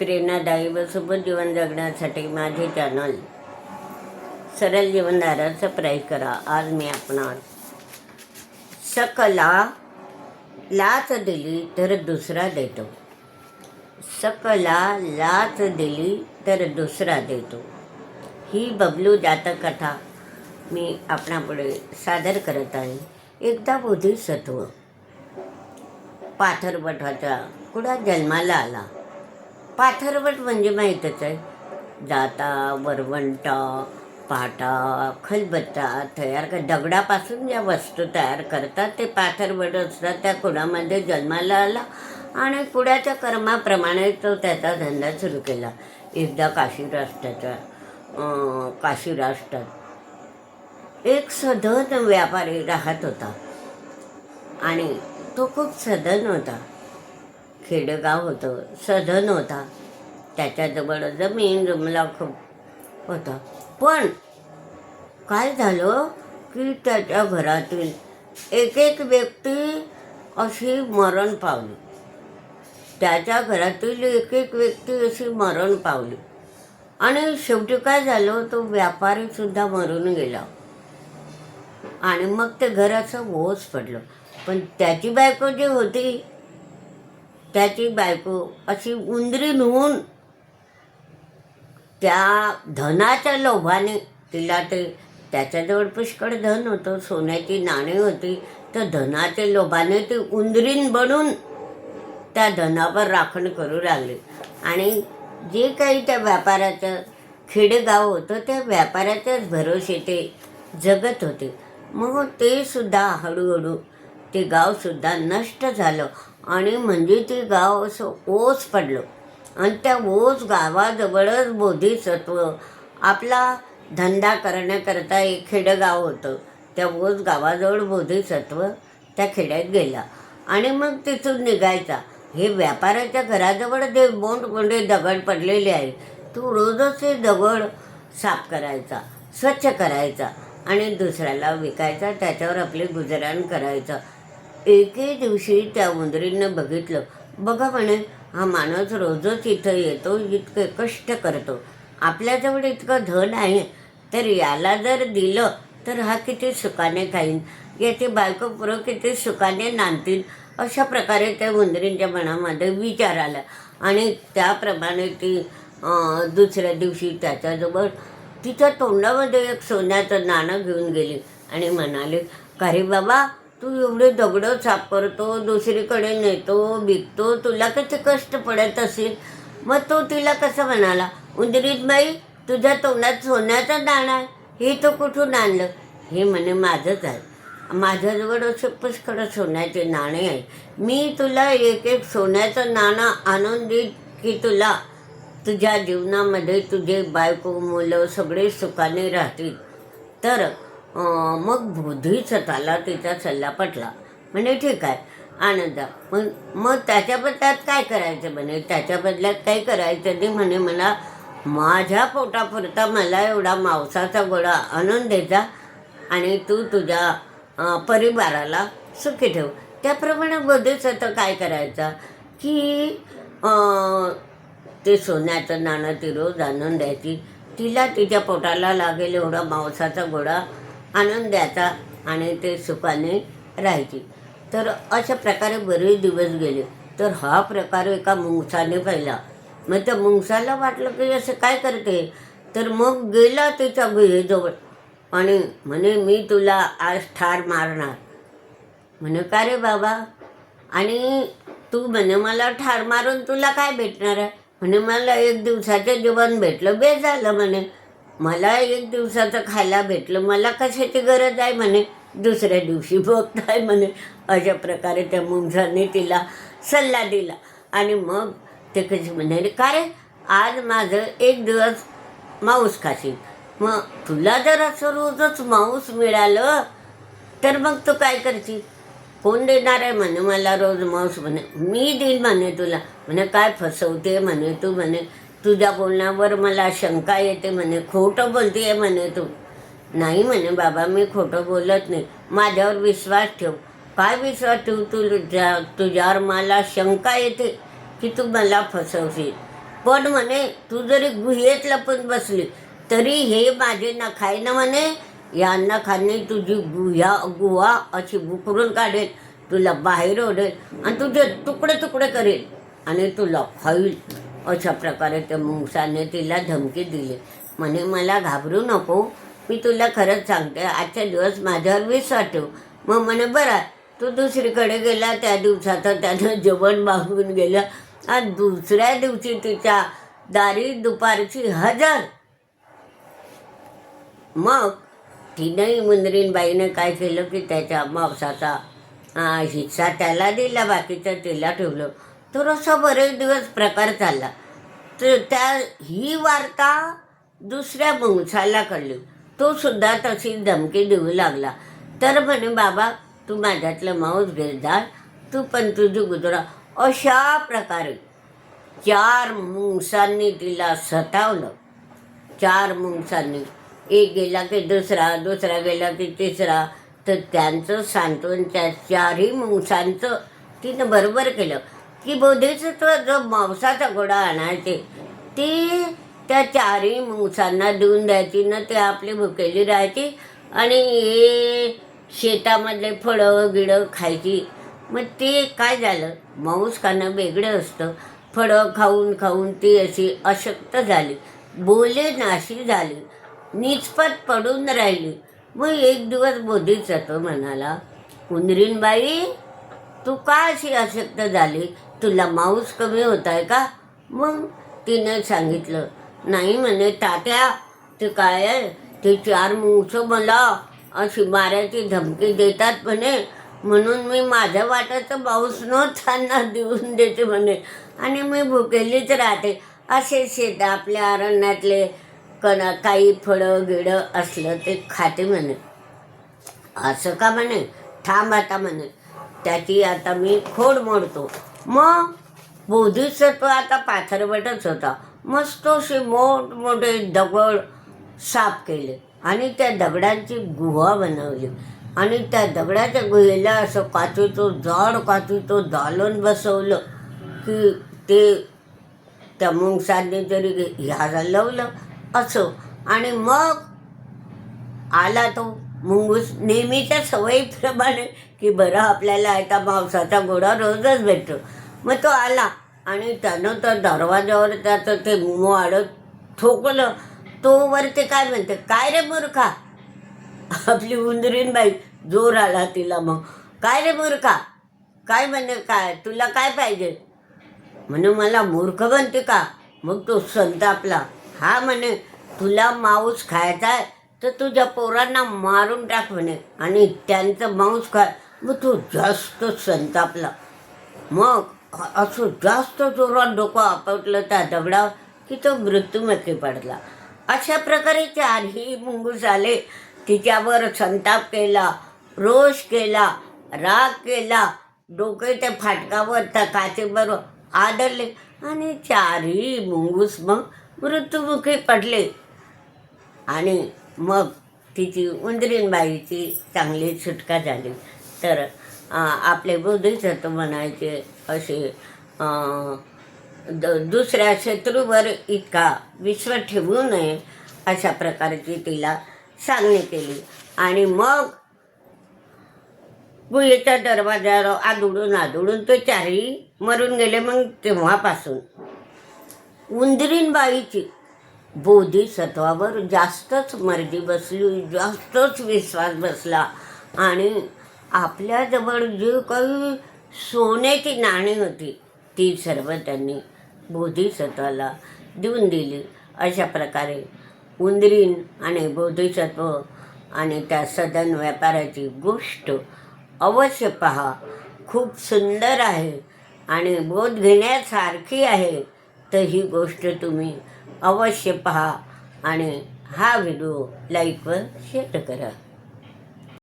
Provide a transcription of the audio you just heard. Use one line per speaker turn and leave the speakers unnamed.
प्रेरणादायी व सुबोध जीवन जगण्यासाठी माझे चॅनल सरळ जीवनधारा सबस्क्राईब करा. आज मी आपणास सकला लाच दिली तर दुसरा देतो. सकला लाच दिली तर दुसरा देतो. ही बबलू जातक कथा मी आपणापुढे सादर करत आहे. एकदा बोधिसत्व पाथरवठाचा कुडा जन्माला आला. पाथरवट म्हणजे माहीतच आहे. जाता वरवंटा पाटा खलबत्ता तयार कर दगडापासून ज्या वस्तू तयार करतात ते पाथरवट असतात त्या कुडामध्ये जन्माला आला आणि पुढ्याच्या कर्माप्रमाणे तो त्याचा धंदा सुरू केला. एकदा काशीराष्ट्राचा काशीराष्ट्रात एक सधन व्यापारी राहत होता आणि तो खूप सधन होता. खेडेगाव होतं सधन होता. त्याच्याजवळ जमीन जमला खूप होता. पण काय झालं की त्याच्या घरातील एक एक व्यक्ती अशी मरण पावली. त्याच्या घरातील एक एक व्यक्ती अशी मरण पावली. आणि शेवटी काय झालं तो व्यापारीसुद्धा मरून गेला. आणि मग ते घर असं ओस पडलं. पण त्याची बायको जी होती त्याची बायको अशी उंदरी होऊन त्या धनाच्या लोभाने तिला ते त्याच्याजवळ पुष्कळ धन होतं सोन्याची नाणी होती तर धनाच्या लोभाने ती उंदरीन बनून त्या धनावर राखण करू लागली. आणि जे काही त्या व्यापाराचं खेडेगाव होतं त्या व्यापाराच्याच भरोसे ते जगत होते. मग ते सुद्धा हळूहळू ते गावसुद्धा नष्ट झालं. आणि म्हणजे ते गाव असं ओस पडलं. आणि त्या ओस गावाजवळच बोधिसत्व आपला धंदा करण्याकरता एक खेडगाव होतं. त्या ओस गावाजवळ बोधिसत्व त्या खेड्यात गेला. आणि मग तिथून निघायचा. हे व्यापाराच्या घराजवळ जे बोंड कोंडे म्हणजे दगड पडलेले आहे. तो रोजच ते दगड साफ करायचा स्वच्छ करायचा आणि दुसऱ्याला विकायचा त्याच्यावर आपले गुजराण करायचं. एके दिवशी त्या उंदरीनं बघितलं. बघा म्हणे हा माणूस रोजच इथं येतो इतके कष्ट करतो. आपल्याजवळ इतकं धन आहे तर याला जर दिलं तर हा किती सुखाने खाईन. याची बायको पुरं किती सुखाने नांदतील अशा प्रकारे त्या उंदरींच्या मनामध्ये विचार आला. आणि त्याप्रमाणे ती दुसऱ्या दिवशी त्याच्याजवळ तिच्या तोंडामध्ये एक सोन्याचं नाणं घेऊन गेली. आणि म्हणाले का रे बाबा तू एवढे दगडं सापरतो दुसरीकडे नेतो विकतो तुला कसे कष्ट पडत असेल? मग तो तिला कसं म्हणाला उंदरीत बाई तुझ्या तोंडात सोन्याचा दाणं आहे हे तो कुठून आणलं? हे म्हणे माझंच आहे माझ्याजवळ असे पुष्कळ सोन्याचे नाणे आहे. मी तुला एक एक सोन्याचं नाणं आणून देईन की तुला तुझ्या जीवनामध्ये तुझे बायको मुलं सगळे सुखाने राहतील. तर मग मग बोधिसत्वाला तिचा सल्ला पटला. म्हणे ठीक आहे आनंद. मग मग त्याच्या बदल्यात काय करायचं म्हणे? त्याच्या बदल्यात काय करायचं ते म्हणे. मला माझ्या पोटापुरता मला एवढा मांसाचा गोळा आणून द्यायचा आणि तू तुझ्या परिवाराला सुखी ठेव. त्याप्रमाणे बोधिसत्व काय करायचा? की ते सोन्याचं नाणं ती रोज आणून द्यायची. तिला तिच्या पोटाला लागेल एवढा मांसाचा गोळा आनंदाचा द्यायचा आणि ते सुखाने राहायची. तर अशा प्रकारे बरेच दिवस गेले. तर हा प्रकार एका मुंगसाने पाहिला. मग त्या मुंगसाला वाटलं की असं काय करते? तर मग गेला तिच्या गुहेजवळ. आणि म्हणे मी तुला आज ठार मारणार. म्हणे का रे बाबा? आणि तू म्हणे मला ठार मारून तुला काय भेटणार आहे? म्हणे मला एक दिवसाचं जेवण भेटलं बे झालं म्हणे मला एक दिवसाचं खायला भेटलं. मला कशाची गरज आहे म्हणे? दुसऱ्या दिवशी बघताय म्हणे. अशा प्रकारे त्या मुंजाने तिला सल्ला दिला. आणि मग ते कशी म्हणाले का रे आज माझं एक दिवस मांस खाशील. मग तुला जर असं रोजच मांस मिळालं तर मग तू काय करशील? कोण देणार आहे म्हणे मला रोज मांस म्हणे मी देईन म्हणे तुला. म्हणे काय फसवते? म्हणे तू म्हणे तुझ्या बोलण्यावर मला शंका येते म्हणे. खोटं बोलते म्हणे तू. नाही म्हणे बाबा मी खोटं बोलत नाही. माझ्यावर विश्वास ठेव. काय विश्वास ठेव तुझ्या तुझ्यावर मला शंका येते की तू मला फसवशील. पण म्हणे तू जरी गुहेत लपून बसली तरी हे माझे नखायनं म्हणे या नखाने तुझी गुह्या गुहा अशी बुकरून काढेल. तुला बाहेर ओढेल आणि तुझे तुकडे तुकडे करेल आणि तुला खाईल अशा प्रकारे त्या मुंगसाने तिला धमकी दिली. म्हणे मला घाबरू नको. मी तुला खरंच सांगते आजच्या दिवस माझ्यावर विश्वास ठेव मग म्हणे बरं तू दुसरीकडे गेला त्या दिवसात त्यानं जेवण मागून गेलं. आणि दुसऱ्या दिवशी तिच्या दारी दुपारची हजर. मग तिनंही मुंदरीनबाईने काय केलं की त्याच्या मावसाचा हिस्सा त्याला दिला बाकीचं तिला ठेवलं. तर असा बरेच दिवस प्रकार चालला तर त्या ही वार्ता दुसऱ्या मुंगसाला कळली. तो सुद्धा तशी धमकी देऊ लागला. तर म्हणे बाबा तू माझ्यातलं मांस घे जा तू पण तुझी गुजरा अशा प्रकारे चार मुंगसांनी तिला सतावलं. चार मुंगसांनी. एक गेला की दुसरा दुसरा गेला की तिसरा. तर त्यांचं सांत्वन त्या चारही मुंगसांचं तिनं बरोबर केलं. की बोधिसत्व जो मांसाचा गोडा आणायचे ते त्या चारही मुसांना देऊन द्यायची ना ते आपली भुकेली राहायची आणि हे शेतामधले फळं गिळं खायची. मग ते काय झालं? मांस खाणं वेगळं असतं. फळं खाऊन खाऊन ती अशी अशक्त झाली. बोले नाशी झाली. निचपत पडून राहिली. मग एक दिवस बोधीच तो म्हणाला कुंदरीनबाई तू का अशी अशक्त झाली? तुला मांस कमी होत आहे का? मग तिने सांगितलं नाही म्हणे तात्या ते काय आहे? ते चार मुंगसं मला अशी मारायची धमकी देतात म्हणे. म्हणून मी माझ्या वाटाचं पाऊस न त्यांना देऊन देते म्हणे. आणि मी भुकेलीच राहते. असे शेत आपल्या अरण्यातले कणा काही फळं गिळं असलं ते खाते म्हणे. असं का म्हणे? थांब आता म्हणे. त्याची आता मी खोड मोडतो. मग बोधिसत्व आता पाथरवटच होता. मस्त असे मोठमोठे दगड साफ केले आणि त्या दगडांची गुहा बनवली. आणि त्या दगडाच्या गुहेला असं काचेचं जाड काचेचं दालन बसवलं की ते त्या मुंगसांनी जरी ह्याला लावलं असं. आणि मग आला तो मुंगूस नेहमीच्या सवयीप्रमाणे की बरं आपल्याला आता मांसाचा गोडा रोजच भेटतो. मग तो आला आणि त्यानं तर दरवाजावर त्याचं ते वाढत ठोकलं. तो वर ते काय म्हणते काय रे मूर्खा? आपली उंदरीन बाई जोर आला तिला मग. काय रे मूर्खा? काय म्हणे काय? तुला काय पाहिजे? म्हणे मला मूर्ख बनते का? मग तो संतापला. हा म्हणे तुला मांस खायचा आहे तर तुझ्या पोरांना मारून टाक म्हणे. आणि त्यांचं मांस खाय मग तू जास्त संतापला. मग असं जास्त जोरात डोकं आपटलं त्या दगडावर की तो मृत्यूमुखी पडला. अशा प्रकारे चारही मुंगूस आले तिच्यावर संताप केला रोष केला राग केला. डोके त्या फाटकावर त्या काचेबरोबर आदरले आणि चारही मुंगूस मग मृत्यूमुखी पडले. आणि मग तिची उंदरीनबाईची चांगली सुटका झाली. तर आपले बोधिसत्व म्हणायचे असे द दुसऱ्या शत्रूवर इतका विश्व ठेवू नये अशा प्रकारची तिला सांगणी केली. आणि मग गुहेच्या दरवाजावर आदुडून आदुडून तो चारही मरून गेले मग तेव्हापासून. उंदरीनबाईची बोधिसत्वावर जास्तच मर्जी बसली जास्तच विश्वास बसला. आणि आपल्याजवळ जे काही सोन्याची नाणी होती ती सर्व त्यांनी बोधिसत्वाला देऊन दिली. अशा प्रकारे उंदरीन आणि बोधिसत्व आणि त्या सदन व्यापाराची गोष्ट अवश्य पहा. खूप सुंदर आहे आणि बोध घेण्यासारखी आहे तर ही गोष्ट तुम्ही अवश्य पहा आणि हा व्हिडिओ लाईक व शेअर करा.